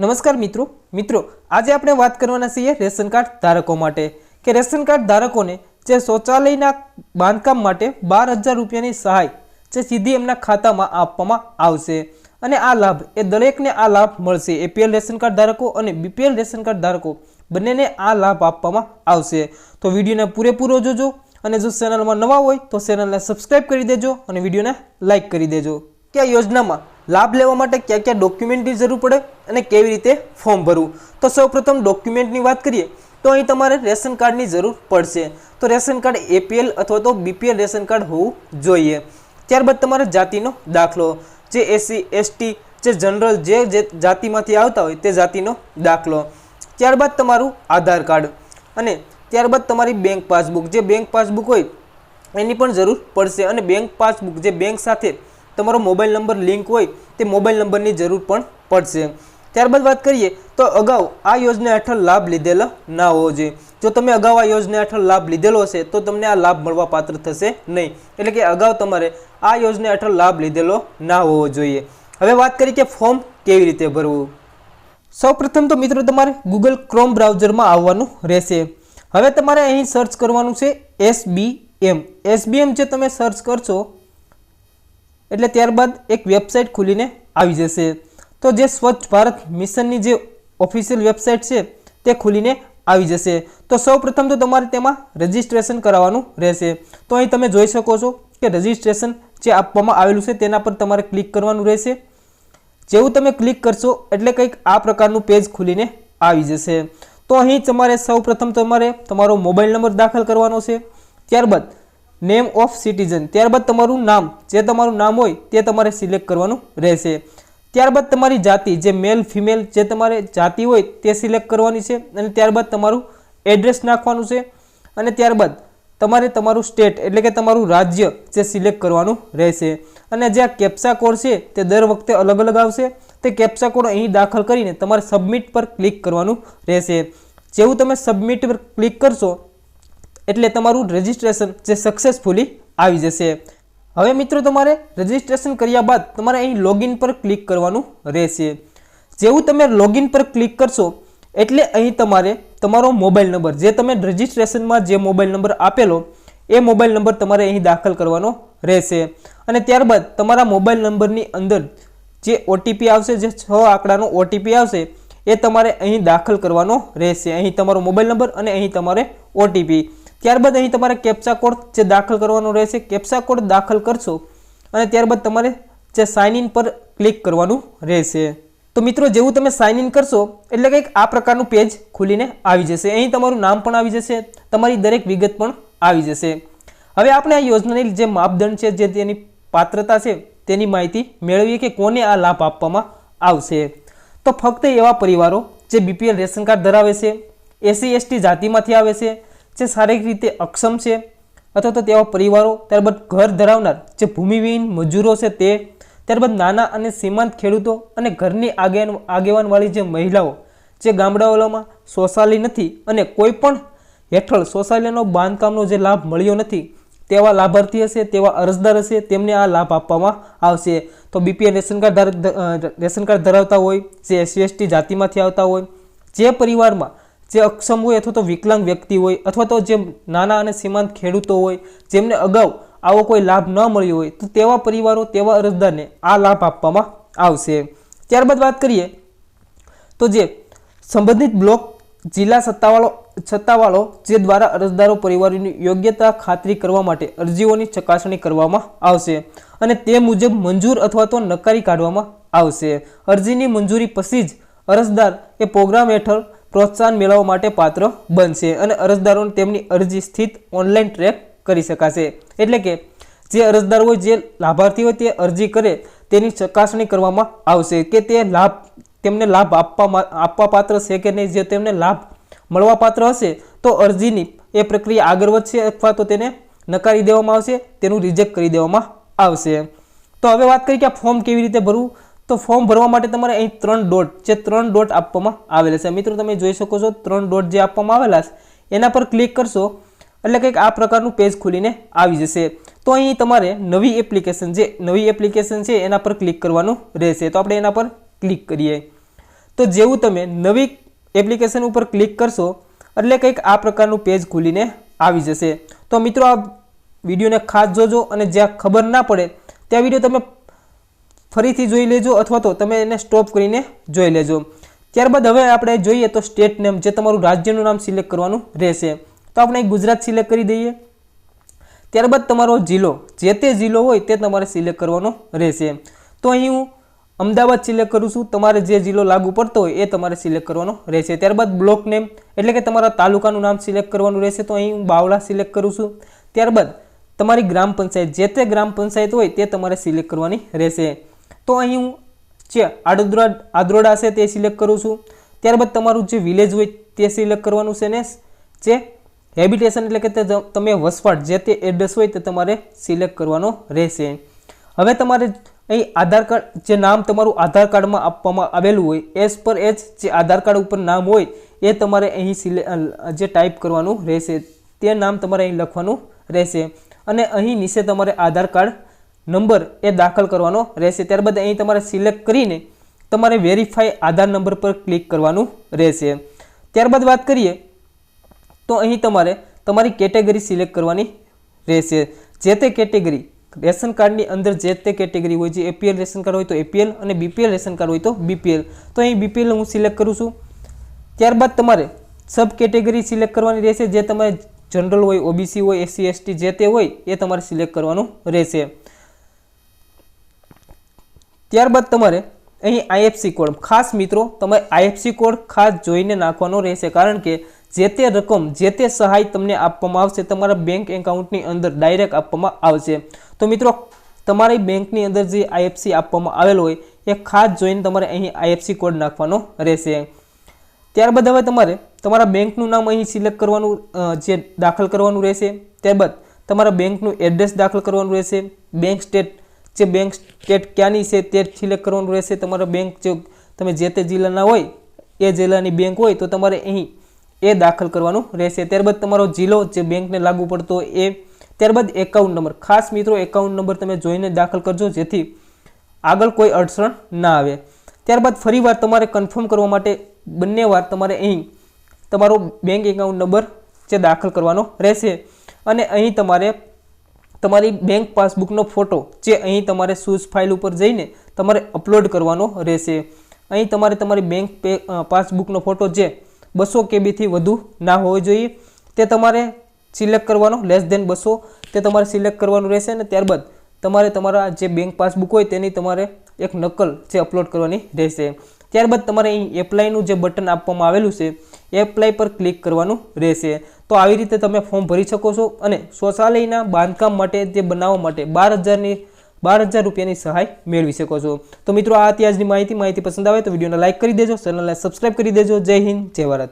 નમસ્કાર મિત્રો. મિત્રો, આજે આપણે વાત કરવાના છીએ રેશન કાર્ડ ધારકો માટે. કે રેશન કાર્ડ ધારકોને જે શૌચાલયના બાંધકામ માટે બાર હજાર રૂપિયાની સહાય જે સીધી એમના ખાતામાં આપવામાં આવશે. અને આ લાભ, એ દરેકને આ લાભ મળશે. એપીએલ રેશન કાર્ડ ધારકો અને બીપીએલ રેશન કાર્ડ ધારકો બંનેને આ લાભ આપવામાં આવશે. તો વિડીયોને પૂરેપૂરો જોજો અને જો ચેનલમાં નવા હોય તો ચેનલને સબસ્ક્રાઈબ કરી દેજો અને વિડીયોને લાઇક કરી દેજો. કે આ યોજનામાં લાભ લેવા માટે કયા કયા ડોક્યુમેન્ટની જરૂર પડે અને કેવી રીતે ફોર્મ ભરવું? તો સૌપ્રથમ ડોક્યુમેન્ટની વાત કરીએ, તો અહીં તમારે રેશન કાર્ડની જરૂર પડશે. તો રેશન કાર્ડ એપીએલ અથવા તો બીપીએલ રેશન કાર્ડ હોવું જોઈએ. ત્યારબાદ તમારે જાતિનો દાખલો, જે એસસી એસટી જે જનરલ, જે જે જાતિમાંથી આવતા હોય તે જાતિનો દાખલો. ત્યારબાદ તમારું આધાર કાર્ડ અને ત્યારબાદ તમારી બેંક પાસબુક જે બેંક પાસબુક હોય, એની પણ જરૂર પડશે અને બેંક પાસબુક જે બેંક સાથે તમારો મોબાઈલ નંબર લિંક હોય તે મોબાઈલ નંબરની જરૂર પણ પડશે. ત્યારબાદ વાત કરીએ તો અગાઉ આ યોજના હેઠળ લાભ લીધેલો ના હોવો જોઈએ. જો તમે અગાઉ આ યોજના હેઠળ લાભ લીધેલો હશે, તો તમને આ લાભ મળવા પાત્ર થશે નહીં. એટલે કે અગાઉ તમારે આ યોજના હેઠળ લાભ લીધેલો ના હોવો જોઈએ. હવે વાત કરી કે ફોર્મ કેવી રીતે ભરવું? સૌપ્રથમ તો મિત્રો તમારે ગૂગલ ક્રોમ બ્રાઉઝરમાં આવવાનું રહેશે. હવે તમારે અહીં સર્ચ કરવાનું છે એસબીએમ એસબીએમ જે તમે સર્ચ કરશો એટલે ત્યારબાદ એક વેબસાઇટ ખુલીને આવી જશે. તો જે સ્વચ્છ ભારત મિશનની જે ઓફિશિયલ વેબસાઇટ છે, તે ખુલીને આવી જશે. તો સૌપ્રથમ તો તમારે તેમાં રજિસ્ટ્રેશન કરાવવાનું રહેશે. તો અહીં તમે જોઈ શકો છો કે રજિસ્ટ્રેશન જે આપવામાં આવેલું છે, તેના પર તમારે ક્લિક કરવાનું રહેશે. જેવું તમે ક્લિક કરશો, એટલે કંઈક આ પ્રકારનું પેજ ખુલીને આવી જશે. તો અહીં તમારે સૌપ્રથમ તમારે તમારો મોબાઈલ નંબર દાખલ કરવાનો છે. ત્યારબાદ નેમ ઓફ સિટીઝન ત્યારબાદ તમારું નામ. જે તમારું નામ હોય, તે તમારે સિલેક્ટ કરવાનું રહેશે. ત્યારબાદ તમારી જાતિ, જે મેલ ફિમેલ જે તમારે જાતિ હોય, તે સિલેક્ટ કરવાની છે. અને ત્યારબાદ તમારું એડ્રેસ નાખવાનું છે. અને ત્યારબાદ તમારે તમારું સ્ટેટ એટલે કે તમારું રાજ્ય, જે સિલેક્ટ કરવાનું રહેશે. અને જે આ કેપ્સા કોડ છે, તે દર વખતે અલગ અલગ આવશે. તે કેપ્સા કોડ અહીં દાખલ કરીને તમારે સબમિટ પર ક્લિક કરવાનું રહેશે. જેવું તમે સબમિટ પર ક્લિક કરશો એટલે તમારું રજિસ્ટ્રેશન જે સક્સેસફુલી આવી જશે. હવે મિત્રો તમારે રજિસ્ટ્રેશન કર્યા બાદ તમારે અહીં લોગિન પર ક્લિક કરવાનું રહેશે. જેવું તમે લોગિન પર ક્લિક કરશો, એટલે અહીં તમારે તમારો મોબાઈલ નંબર જે તમે રજિસ્ટ્રેશનમાં જે મોબાઈલ નંબર આપેલો, એ મોબાઈલ નંબર તમારે અહીં દાખલ કરવાનો રહેશે. અને ત્યારબાદ તમારા મોબાઈલ નંબરની અંદર જે ઓટીપી આવશે, જે છ આંકડાનો ઓટીપી આવશે, એ તમારે અહીં દાખલ કરવાનો રહેશે. અહીં તમારો મોબાઈલ નંબર અને અહીં તમારે ઓટીપી ત્યારબાદ અહીં તમારે કેપ્ચા કોડ જે દાખલ કરવાનો રહેશે કેપ્ચા કોડ દાખલ કરશો અને ત્યારબાદ તમારે જે સાઇન ઇન પર ક્લિક કરવાનું રહેશે. તો મિત્રો, જેવું તમે સાઇન ઇન કરશો, એટલે કંઈક આ પ્રકારનું પેજ ખુલીને આવી જશે. અહીં તમારું નામ પણ આવી જશે, તમારી દરેક વિગત પણ આવી જશે. હવે આપણે આ યોજનાની જે માપદંડ છે, જે તેની પાત્રતા છે, તેની માહિતી મેળવીએ કે કોને આ લાભ આપવામાં આવશે. તો ફક્ત એવા પરિવારો જે બીપીએલ રેશન કાર્ડ ધરાવે છે એસસી એસટી જાતિમાંથી આવે છે જે શારીરિક રીતે અક્ષમ છે, અથવા તો તેવા પરિવારો, ત્યારબાદ ઘર ધરાવનાર જે ભૂમિવિહીન મજૂરો છે તે, ત્યારબાદ નાના અને સીમાંત ખેડૂતો અને ઘરની આગેવાન આગેવાનવાળી જે મહિલાઓ, જે ગામડાઓમાં શૌચાલય નથી અને કોઈ પણ હેઠળ શૌચાલયનો બાંધકામનો જે લાભ મળ્યો નથી, તેવા લાભાર્થી હશે, તેવા અરજદાર હશે, તેમને આ લાભ આપવામાં આવશે. તો બીપીએલ રેશન કાર્ડ ધારક રેશન કાર્ડ ધરાવતા હોય, જે એસસી એસટી જાતિમાંથી આવતા હોય, જે પરિવારમાં જે અક્ષમ હોય અથવા તો વિકલાંગ વ્યક્તિ હોય અથવા તો જે નાના અને સીમાંત ખેડૂતો હોય, જેમને અગાઉ આવો કોઈ લાભ ન મળ્યો હોય, તો તેવા પરિવારો, તેવા અરજદારને આ લાભ આપવામાં આવશે. ત્યારબાદ વાત કરીએ તો જે સંબંધિત બ્લોક, જિલ્લા સત્તાવાળો સત્તાવાળો જે દ્વારા અરજદારો પરિવારોની યોગ્યતા ખાતરી કરવા માટે અરજીઓની ચકાસણી કરવામાં આવશે અને તે મુજબ મંજૂર અથવા તો નકારી કાઢવામાં આવશે. અરજીની મંજૂરી પછી જ અરજદાર એ પ્રોગ્રામ હેઠળ પ્રોત્સાહન મેળવવા માટે પાત્ર બનશે અને અરજદારોને તેમની અરજી સ્થિત ઓનલાઈન ટ્રેક કરી શકાશે. એટલે કે જે અરજદાર હોય, જે લાભાર્થી હોય, તે અરજી કરે તેની ચકાસણી કરવામાં આવશે કે તે લાભ, તેમને લાભ આપવા આપવા પાત્ર છે કે નહીં. જે તેમને લાભ મળવા પાત્ર હશે, તો અરજીની એ પ્રક્રિયા આગળ વધશે અથવા તો તેને નકારી દેવામાં આવશે, તેનું રિજેક્ટ કરી દેવામાં આવશે. તો હવે વાત કરીએ કે આ ફોર્મ કેવી રીતે ભરવું? તો ફોર્મ ભરવા માટે તમારે અહીં ત્રણ ડોટ જે ત્રણ ડોટ આપવામાં આવેલા છે. મિત્રો, તમે જોઈ શકો છો, ત્રણ ડોટ જે આપવામાં આવેલા છે, એના પર ક્લિક કરશો, એટલે કંઈક આ પ્રકારનું પેજ ખુલીને આવી જશે. તો અહીં તમારે નવી એપ્લિકેશન જે નવી એપ્લિકેશન છે, એના પર ક્લિક કરવાનું રહેશે. તો આપણે એના પર ક્લિક કરીએ. તો જેવું તમે નવી એપ્લિકેશન ઉપર ક્લિક કરશો, એટલે કંઈક આ પ્રકારનું પેજ ખુલીને આવી જશે. તો મિત્રો, આ વિડીયોને ખાસ જોજો અને જ્યાં ખબર ના પડે, ત્યાં વીડિયો તમે ફરીથી જોઈ લેજો અથવા તો તમે એને સ્ટોપ કરીને જોઈ લેજો. ત્યારબાદ હવે આપણે જોઈએ તો સ્ટેટ નેમ જે તમારું રાજ્યનું નામ સિલેક્ટ કરવાનું રહેશે. તો આપણે ગુજરાત સિલેક્ટ કરી દઈએ. ત્યારબાદ તમારો જિલ્લો, જે તે જિલ્લો હોય તે તમારે સિલેક્ટ કરવાનો રહેશે. તો અહીં હું અમદાવાદ સિલેક્ટ કરું છું. તમારે જે જિલ્લો લાગુ પડતો હોય એ તમારે સિલેક્ટ કરવાનો રહેશે. ત્યારબાદ બ્લોક નેમ એટલે કે તમારા તાલુકાનું નામ સિલેક્ટ કરવાનું રહેશે. તો અહીં હું બાવળા સિલેક્ટ કરું છું. ત્યારબાદ તમારી ગ્રામ પંચાયત, જે તે ગ્રામ પંચાયત હોય તે તમારે સિલેક્ટ કરવાની રહેશે. તો અહીં હું જે આડોદરા, આદ્રોડા છે તે સિલેક્ટ કરું છું. ત્યારબાદ તમારું જે વિલેજ હોય તે સિલેક્ટ કરવાનું છે ને, જે હેબિટેશન એટલે કે તમે વસવાટ જે તે એડ્રેસ હોય તે તમારે સિલેક્ટ કરવાનો રહેશે. હવે તમારે અહીં આધાર કાર્ડ, જે નામ તમારું આધાર કાર્ડમાં આપવામાં આવેલું હોય એઝ પર એજ જે આધાર કાર્ડ ઉપર નામ હોય, એ તમારે અહીં જે ટાઈપ કરવાનું રહેશે. તે નામ તમારે અહીં લખવાનું રહેશે. અને અહીં નીચે તમારે આધાર કાર્ડ નંબર એ દાખલ કરવાનો રહેશે. ત્યારબાદ અહીં તમારે સિલેક્ટ કરીને તમારે વેરીફાઈ આધાર નંબર પર ક્લિક કરવાનું રહેશે. ત્યારબાદ વાત કરીએ તો અહીં તમારે તમારી કેટેગરી સિલેક્ટ કરવાની રહેશે. જે તે કેટેગરી રેશન કાર્ડની અંદર જે તે કેટેગરી હોય છે એપીએલ રેશન કાર્ડ હોય તો એપીએલ અને બીપીએલ રેશન કાર્ડ હોય તો બીપીએલ તો અહીં બીપીએલ હું સિલેક્ટ કરું છું. ત્યારબાદ તમારે સબ કેટેગરી સિલેક્ટ કરવાની રહેશે. જે તમારે જનરલ હોય ઓબીસી હોય એસસી એસટી જે તે હોય, એ તમારે સિલેક્ટ કરવાનું રહેશે. ત્યારબાદ તમારે અહીં આઈએફસી કોડ. ખાસ મિત્રો તમારે આઈએફસી કોડ ખાસ જોઈને નાખવાનો રહેશે. કારણ કે જે તે રકમ, જે તે સહાય તમને આપવામાં આવશે, તમારા બેંક એકાઉન્ટની અંદર ડાયરેક્ટ આપવામાં આવશે. તો મિત્રો, તમારી બેંકની અંદર જે આઈએફસી આપવામાં આવેલો હોય, એ ખાસ જોઈને તમારે અહીં આઈએફસી કોડ નાખવાનો રહેશે. ત્યારબાદ હવે તમારે તમારા બેંકનું નામ અહીં સિલેક્ટ કરવાનું જે દાખલ કરવાનું રહેશે. ત્યારબાદ તમારા બેંકનું એડ્રેસ દાખલ કરવાનું રહેશે. બેંક સ્ટેટ જે બેંક સ્ટેટ ક્યાંની છે તે સિલેક્ટ કરવાનું રહેશે. તમારા બેંક જો તમે જે તે જિલ્લાના હોય, એ જિલ્લાની બેંક હોય, તો તમારે અહીં એ દાખલ કરવાનું રહેશે. ત્યારબાદ તમારો જિલ્લો જે બેંકને લાગુ પડતો એ, ત્યારબાદ એકાઉન્ટ નંબર ખાસ મિત્રો એકાઉન્ટ નંબર તમે જોઈને દાખલ કરજો, જેથી આગળ કોઈ અડચણ ના આવે. ત્યારબાદ ફરીવાર તમારે કન્ફર્મ કરવા માટે બંને વાર તમારે અહીં તમારો બેંક એકાઉન્ટ નંબર જે દાખલ કરવાનો રહેશે. અને અહીં તમારે તમારી બેંક પાસબુકનો ફોટો જે અહીં તમારે સૂઝ ફાઇલ ઉપર જઈને તમારે અપલોડ કરવાનો રહેશે. અહીં તમારે તમારી બેંક પાસબુકનો ફોટો જે બસો કેબીથી વધુ ના હોવો જોઈએ. તે તમારે સિલેક્ટ કરવાનો લેસ દેન બસો, તે તમારે સિલેક્ટ કરવાનું રહેશે અને ત્યારબાદ તમારે તમારા જે બેંક પાસબુક હોય તેની તમારે એક નકલ જે અપલોડ કરવાની રહેશે. ત્યારબાદ તમારે અહીં એપ્લાયનું જે બટન આપવામાં આવેલું છે એપ્લાય પર ક્લિક કરવાનું રહેશે. તો આવી રીતે તમે ફોર્મ ભરી શકો છો અને શૌચાલયના બાંધકામ માટે જે બનાવવા માટે બાર હજારની, બાર હજાર રૂપિયાની સહાય મેળવી શકો છો. તો મિત્રો, આ અત્યારની માહિતી. માહિતી પસંદ આવે તો વિડીયોને લાઇક કરી દેજો ચેનલને સબસ્ક્રાઇબ કરી દેજો. જય હિન્દ, જય ભારત.